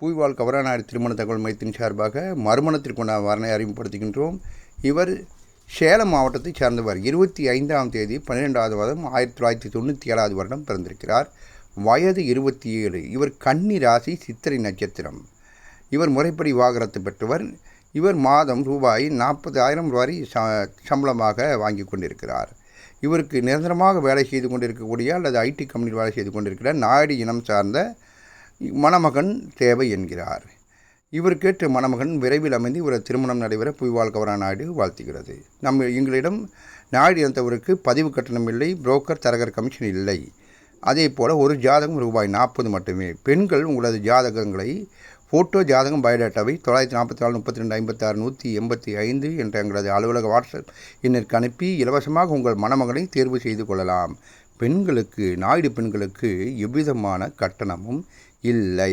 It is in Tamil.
பூய்வால் கவரானாடு திருமண தகவல் மையத்தின் சார்பாக மறுமணத்திற்குண்டான வரனை அறிமுகப்படுத்துகின்றோம். இவர் சேலம் மாவட்டத்தைச் சார்ந்தவர். இருபத்தி ஐந்தாம் தேதி பன்னிரெண்டாவது மாதம் ஆயிரத்தி தொள்ளாயிரத்தி தொண்ணூற்றி ஏழாவது வருடம் பிறந்திருக்கிறார். வயது இருபத்தி ஏழு இவர் கன்னி ராசி சித்திரை நட்சத்திரம். இவர் முறைப்படி விவாகரத்து பெற்றவர். இவர் மாதம் ரூபாய் நாற்பதாயிரம் வரை ச சம்பளமாக வாங்கி கொண்டிருக்கிறார். இவருக்கு நிரந்தரமாக வேலை செய்து கொண்டிருக்கக்கூடிய அல்லது ஐடி கம்பெனியில் வேலை செய்து கொண்டிருக்கிற நாயுடு இனம் சார்ந்த மணமகன் தேவை என்கிறார். இவர் கேட்டு மணமகன் விரைவில் அமைந்து இவர் திருமணம் நடைபெற புய்வால் கவரா நாயுடு வாழ்த்துகிறது. நம்ம எங்களிடம் நாயுடு இனத்தவருக்கு பதிவு கட்டணம் இல்லை புரோக்கர் தரகர் கமிஷன் இல்லை. அதே போல் ஒரு ஜாதகம் ரூபாய் நாற்பது மட்டுமே. பெண்கள் உங்களது ஜாதகங்களை ஃபோட்டோ ஜாதகம் பயோடேட்டாவை தொள்ளாயிரத்தி நாற்பத்தி நாலு முப்பத்தி ரெண்டு ஐம்பத்தாறு நூற்றி எண்பத்தி ஐந்து என்ற எங்களது அலுவலக வாட்ஸ்அப் எண்ணிற்கு அனுப்பி இலவசமாக உங்கள் மணமகனை தேர்வு செய்து கொள்ளலாம். பெண்களுக்கு நாயுடு பெண்களுக்கு எவ்விதமான கட்டணமும் இல்லை.